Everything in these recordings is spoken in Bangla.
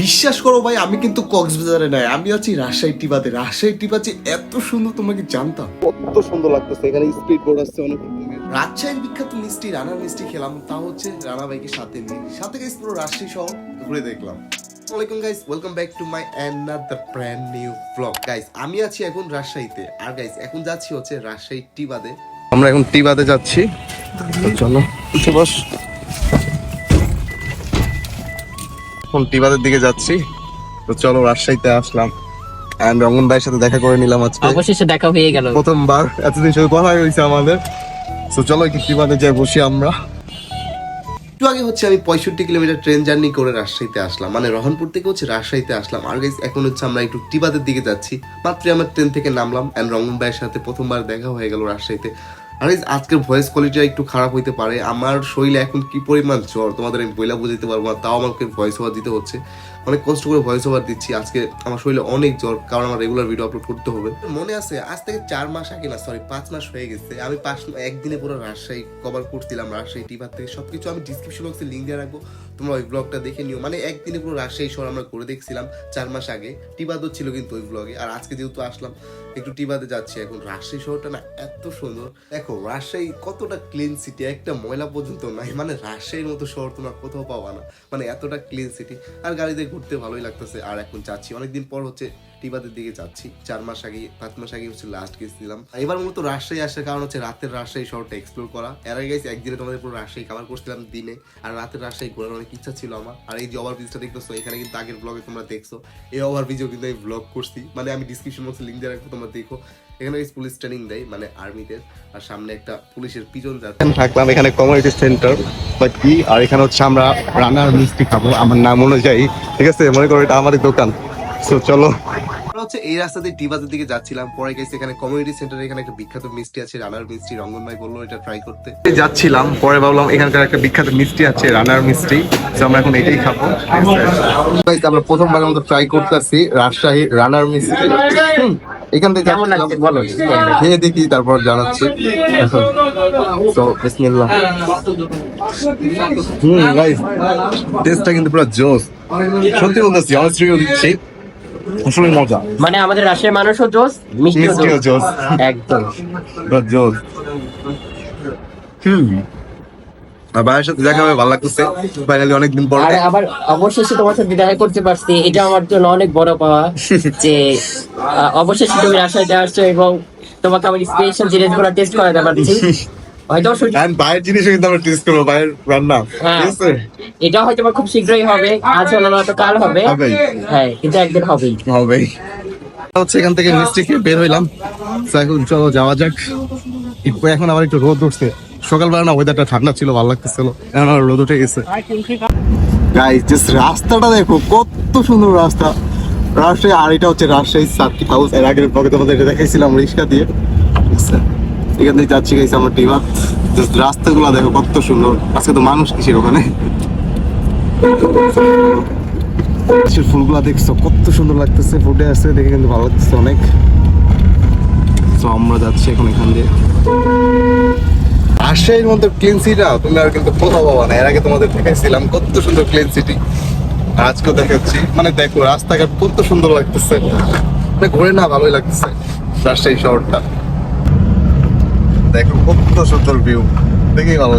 বিশ্বাস করো ভাই আমি কিন্তু কক্সবাজারে নাই আমি আছি রাজশাহী টিবাতে রাজশাহী টিবা যে এত সুন্দর তোমাকে কি জানতাম। কত সুন্দর লাগতেছে এখানে স্পিড বোর্ড আসছে অনেক। রাজশাহীর বিখ্যাত মিষ্টি রানার মিষ্টি খেলাম তা হচ্ছে রানা ভাইকে সাথে নিয়ে। সাথে গাইস পুরো রাজশাহী শহর ঘুরে দেখলাম। ওয়ালাইকুম guys welcome back to my another brand new blog guys আমি আছি এখন রাজশাহীতে। আর গাইস এখন যাচ্ছি হচ্ছে রাজশাহী টিবাদে আমরা এখন টিবাতে যাচ্ছি। তো চলো। উঠে বস। এখন টিবাদের দিকে যাচ্ছি। তো চলো রাজশাহীতে আসলাম। এন্ড রঙ্গন ভাইয়ের সাথে দেখা করে নিলাম আজকে। অবশেষে দেখা হয়ে গেল। প্রথমবার। এতদিন শুধু কথা হয়েছে আমাদের। তো চলো একটু টিবাতে যাই বসি আমরা। একটু আগে হচ্ছে আমি পঁয়ষট্টি কিলোমিটার ট্রেন জার্নি করে রাজশাহীতে আসলাম। মানে রহনপুর থেকে হচ্ছে রাজশাহীতে আসলাম। আর এখন হচ্ছে আমরা একটু টিবাদের দিকে যাচ্ছি। মাত্র আমরা ট্রেন থেকে নামলাম। অ্যান্ড রঙ্গন ভাইয়ের সাথে প্রথমবার দেখা হয়ে গেল রাজশাহীতে। আর আজকের ভয়েস কোয়ালিটি একটু খারাপ হইতে পারে। আমার শরীরে এখন কি পরিমাণ জ্বর? তোমাদের আমি বইলা বুঝাতে পারব না, তাও আমাকে ভয়েস ওভার দিতে হচ্ছে। অনেক কষ্ট করে ভয়েস ওভার দিচ্ছি। আজকে আমার শরীরে অনেক জ্বর, কারণ আমার রেগুলার ভিডিও আপলোড করতে হবে। মনে আছে, আজ থেকে চার মাস আগে না সরি পাঁচ মাস হয়ে গেছে, আমি পাঁচ, একদিনে পুরো রাজশাহী কভার করছিলাম, রাজশাহী টিভার থেকে। সবকিছু আমি ডিসক্রিপশন বক্সে লিঙ্ক দিয়ে রাখব। তোমরা ওই ব্লগটা দেখে নিও। মানে একদিনে পুরো রাজশাহী শহর আমরা করে দেখছিলাম চার মাস আগে। টিবাদও ছিল কিন্তু ওই ব্লগে আর আজকে যেহেতু আসলাম, একটু টিবাদে যাচ্ছি এখন। রাজশাহী শহরটা না এত সুন্দর। দেখো, রাজশাহী কতটা ক্লিন সিটি একটা ময়লা পর্যন্ত নাই। মানে রাজশাহীর মতো শহর তোমরা কোথাও পাবা না। মানে এতটা ক্লিন সিটি আর গাড়িতে ঘুরতে ভালোই লাগতেছে। আর এখন যাচ্ছি। অনেকদিন পর হচ্ছে টিবাদের দিকে যাচ্ছি। চার মাস আগে, পাঁচ মাস আগে হচ্ছে লাস্ট গেছিলাম। এবার মূলত রাজশাহী আসার কারণ হচ্ছে রাতের রাজশাহী শহরটা এক্সপ্লোর করা। এর আগে একদিনে তোমাদের পুরো রাজশাহী কাভার করছিলাম দিনে। আর রাতের রাজশাহী ঘোরার অনেক ইচ্ছা ছিল আমার। আর এই যে ওভার ব্রিজটা দেখতেছো, এখানে কিন্তু আগের ব্লগে তোমরা দেখছ। এই ওভার ব্রিজও কিন্তু আমি ব্লগ করছি। মানে আমি ডিসক্রিপশন বক্সে লিঙ্ক দিয়ে রাখব, তোমরা দেখো। এখানে পুলিশ ট্রেনিং দেয় মানে আর্মিদের আর সামনে একটা পুলিশের পিজন যাচ্ছে। থাকলাম এখানে কমিউনিটি সেন্টার বা কি? আর এখানে হচ্ছে আমরা রান্নার মিষ্টি খাব, আমার নাম অনুযায়ী। ঠিক আছে? মনে করো এটা আমাদের দোকান। তো চলো। হচ্ছে এই রাস্তা দিয়ে দিকে যাচ্ছিলাম। পরে গেছি এখানে কমিউনিটি সেন্টারে এখানে একটা বিখ্যাত মিষ্টি আছে রানার মিষ্টি। রঙ্গন ভাই বলল এটা ট্রাই করতে। যাচ্ছিলাম পরে ভাবলাম এখানকার একটা বিখ্যাত মিষ্টি আছে রানার মিষ্টি। তো আমরা এখন এটাই খাব। আমরা প্রথমবারের মতো ট্রাই করতেছি রাজশাহী রানার মিষ্টি। এখান থেকে বলো খেয়ে দেখি তারপর জানাচ্ছি। তো বিসমিল্লাহ। হুম গাইস টেস্টটা কিন্তু পুরো জোস। সত্যি বলতেছি অনেস্ট রিভিউ দিচ্ছি আসলে মজা। মানে আমাদের রাশিয়ার মানুষও জোস মিষ্টিও জোস একদম। জোস হুম। ভাইয়ের সাথে দেখা হবে ভালো লাগতেছে। ফাইনালি অনেকদিন পর আর আবার অবশেষে তোমার সাথে দেখা করতে পারছি। এটা আমার জন্য অনেক বড় পাওয়া যে অবশেষে তুমি রাশিয়াতে আসছো এবং তোমাকে আমার স্পেশাল জিনিসগুলো টেস্ট করাতে পারছি। হয়তো শুধু- এন্ড কিন্তু আমরা টেস্ট করব ভাইয়ের রান্না। হ্যাঁ। ঠিক আছে? এটা হয়তো খুব শীঘ্রই হবে আজ হলো না তো কাল হবে। হ্যাঁ কিন্তু একদিন হবেই। হবেই। হচ্ছে এখান থেকে মিষ্টি খেয়ে বের হইলাম। এখন চলো যাওয়া যাক। এখন আবার একটু রোদ উঠছে। সকালবেলা না ওয়েদারটা ঠান্ডা ছিল ভালো লাগতেছিল। এখন আবার রোদ উঠে গেছে। গাইস রাস্তাটা দেখো কত সুন্দর রাস্তা। রাজশাহী আর এটা হচ্ছে রাজশাহী সার্কিট হাউস এর আগের ব্লগে তোমাদের এটা দেখাইছিলাম রিক্সা দিয়ে। এখান থেকে যাচ্ছি গাইস আমার টিমা রাস্তাগুলো দেখো, কত সুন্দর। আজকে তো মানুষ কিসের ওখানে? ফুলগুলা দেখছ, কত সুন্দর লাগতেছে। ফুটে আছে, দেখে কিন্তু ভালো লাগতেছে অনেক। তো আমরা যাচ্ছি এখন এখান দিয়ে। রাজশাহীর মধ্যে ক্লিন সিটিটা তুমি আর কিন্তু কোথাও পাবা না। এর আগে তোমাদের দেখাইছিলাম, কত সুন্দর ক্লিন সিটি আজকে দেখাচ্ছি। মানে দেখো, রাস্তাঘাট কত সুন্দর লাগতেছে। মানে ঘুরে না, ভালোই লাগতেছে রাজশাহী শহরটা। দেখো কত সুন্দর ভিউ দেখেই ভালো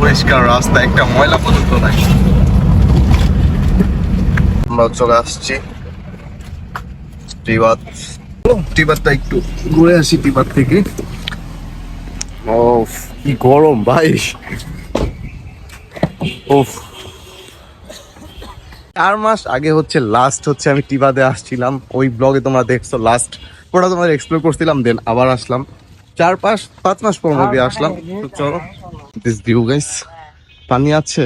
পরিষ্কার রাস্তা একটা ময়লা পর্যন্ত নাই। আমরা চলে আসছি। টিবাত। টিবাতটা একটু ঘুরে আসি টিবাত থেকে। ও কি গরম ভাই। ওফ। চার মাস আগে হচ্ছে লাস্ট হচ্ছে আমি টিবাতে আসছিলাম। ওই ব্লগে তোমরা দেখছ লাস্ট ওটা তোমাদের এক্সপ্লোর করছিলাম দেন আবার আসলাম। চার পাঁচ পাঁচ মাস পর মুভি আসলাম। তো চলো। দিস ভিউ গাইস পানি আছে।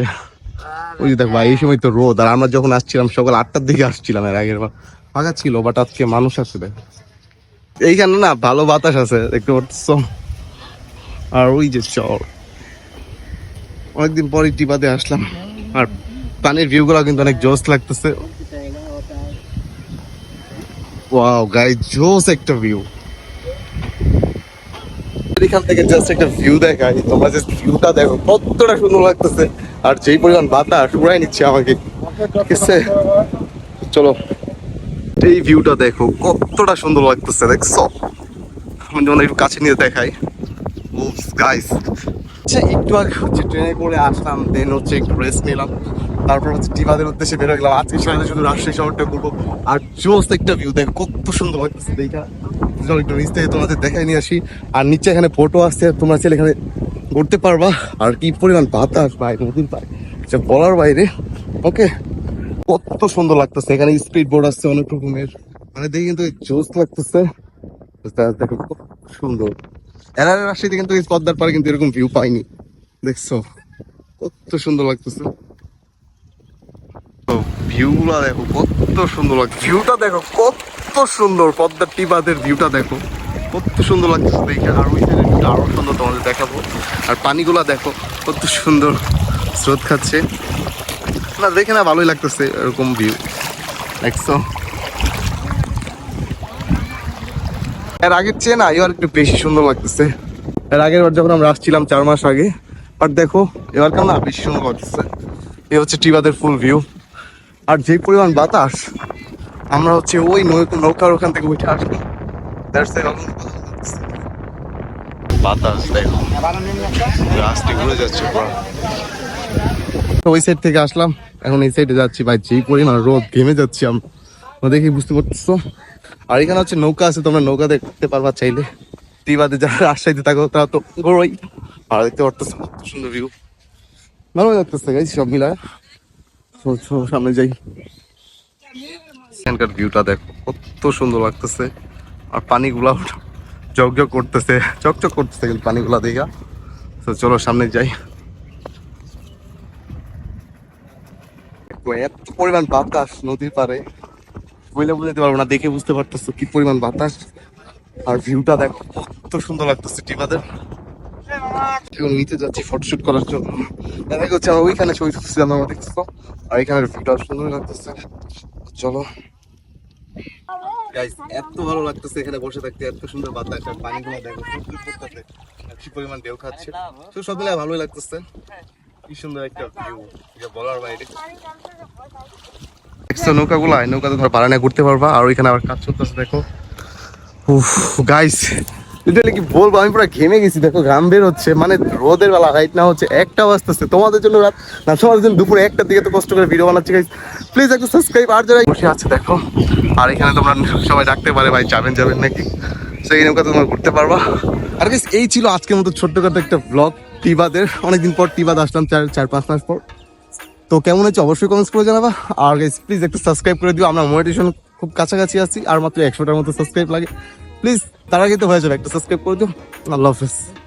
ওই যে দেখ ভাই এই সময় তো রোদ। আর আমরা যখন আসছিলাম সকাল আটটার দিকে আসছিলাম এর আগের বার। ফাঁকা ছিল বাট আজকে মানুষ আছে দেখ। এইখানে না ভালো বাতাস আছে দেখতে পাচ্ছ? আর ওই যে চর। অনেকদিন পরে টিপাতে আসলাম। আর পানির ভিউ গুলো কিন্তু অনেক জোস লাগতেছে। ওয়াও গাই জোস একটা ভিউ এখান থেকে জাস্ট একটা ভিউ দেখাই। তোমরা জাস্ট ভিউটা দেখো, কতটা সুন্দর লাগতেছে। আর যেই পরিমাণ বাতাস উড়াই নিচ্ছে আমাকে। ঠিক আছে? চলো, এই ভিউটা দেখো, কতটা সুন্দর লাগতেছে, দেখছ? আমি যেমন একটু কাছে নিয়ে দেখাই। গাইস আচ্ছা একটু আগে হচ্ছে ট্রেনে করে আসলাম দেন হচ্ছে একটু রেস্ট নিলাম। তারপর হচ্ছে টিমাদের উদ্দেশ্যে বের হয়ে গেলাম। আজকে সারাদিন শুধু রাজশাহী শহরটা ঘুরবো। আর জোস একটা ভিউ দেখো, কত সুন্দর লাগতেছে একটু নিচ থেকে তোমাদের দেখাই নিয়ে আসি। আর নিচে এখানে ফটো আসছে, তোমরা ছেলে এখানে ঘুরতে পারবা। আর কি পরিমাণ বাতাস, ভাই, নদীর পায় এটা বলার বাইরে। ওকে কত সুন্দর লাগতেছে। এখানে স্পিড বোর্ড আসছে অনেক রকমের। মানে দেখে কিন্তু জোস লাগতেছে। তা- দেখো, কত সুন্দর। এরা রাজশাহীতে কিন্তু এই পদ্মার পারে কিন্তু এরকম ভিউ পাইনি। দেখছ? কত সুন্দর লাগতেছে। ভিউগুলা দেখো, কত সুন্দর লাগছে। ভিউটা দেখো, কত সুন্দর, পদ্মার টিবাদের ভিউটা দেখো। কত সুন্দর লাগতেছে দেখে, আর ওই সাইডের ভিউটা আরও সুন্দর তোমাদের দেখাবো। আর পানিগুলা দেখো, কত সুন্দর স্রোত খাচ্ছে। না, দেখে না, ভালোই লাগতেছে এরকম ভিউ দেখছ এর আগের চেয়ে না, এবার একটু বেশি সুন্দর লাগতেছে। এর আগের বার যখন আমরা আসছিলাম চার মাস আগে আর দেখো, এবার কেমন বেশি সুন্দর লাগতেছে। এ হচ্ছে টিবাদের ফুল ভিউ আর যে পরিমাণ বাতাস আমরা হচ্ছে ওই নৌকার ওখান থেকে উঠে আসব। বাতাস দেখো রাস্তা ঘুরে যাচ্ছে তো ওই সাইড থেকে আসলাম। এখন এই সাইডে যাচ্ছি ভাই যেই পরিমাণ রোদ ঘেমে যাচ্ছি আমরা দেখি বুঝতে পারতেছো? আর এখানে হচ্ছে নৌকা আছে তোমরা নৌকা দেখতে পারবা চাইলে। টিবাদে যারা রাজশাহীতে থাকো তারা তো গড়ই আর দেখতে পারতেছো সুন্দর ভিউ ভালো লাগতেছে গাইজ সব মিলায়। সামনে যাই। এখানকার ভিউটা দেখো, কত সুন্দর লাগতেছে। আর পানিগুলা জগ করতেছে, চকচক করতেছে কিন্তু পানিগুলা দেখা। তো চলো, সামনে যাই। এত পরিমাণ বাতাস নদীর পারে বইলে বুঝতে পারব না, দেখে বুঝতে পারতেছো কি পরিমাণ বাতাস। আর ভিউটা দেখো, কত সুন্দর লাগতেছে টিমাদের এখন নিতে যাচ্ছি ফটোশুট করার জন্য। দেখা হচ্ছে, ওইখানে ছবি তুলছিলাম আমার দেখছ আর এখানের ভিউটা সুন্দর লাগতেছে। চলো। গাইস এত ভালো লাগতেছে এখানে বসে থাকতে, এত সুন্দর বাতাস আর পানিগুলো দেখো কি পরিমাণ ঢেউ খাচ্ছে। তো সব মিলে ভালোই লাগতেছে। কি সুন্দর একটা ভিউ এটা বলার বাইরে। দেখছ নৌকাগুলো নৌকাতে তোমার নিয়ে ঘুরতে পারবা। আর ওইখানে আবার কাজ চলতেছে, দেখো। উফ গাইস লিটারালি কি বলব? আমি পুরো ঘেমে গেছি। দেখো, ঘাম বের হচ্ছে। মানে রোদের বেলা রাইট না হচ্ছে একটা বাজতেছে। তোমাদের জন্য রাত না তোমাদের জন্য দুপুরে একটা দিকে তো কষ্ট করে ভিডিও বানাচ্ছি গাইস প্লিজ একটু সাবস্ক্রাইব আর যারা বসে আছে, দেখো। আর এখানে তোমরা সবাই ডাকতে পারে, ভাই, যাবেন যাবেন নাকি? সেই নৌকা তোমরা ঘুরতে পারবা। আর গাইস এই ছিল আজকের মতো ছোট্টখাটো একটা ব্লগ টিবাদের। অনেকদিন পর টিবাদ আসলাম, চার চার পাঁচ মাস পর। তো কেমন হচ্ছে অবশ্যই কমেন্টস করে জানাবা। আর গাইস প্লিজ একটু সাবস্ক্রাইব করে দিও। আমরা মোটিভেশন খুব কাছাকাছি আছি, আর মাত্র একশোটার মতো সাবস্ক্রাইব লাগে। প্লিজ তার কিন্তু হয়ে যাবে একটা সাবস্ক্রাইব করে দিও। আল্লাহ হাফেজ।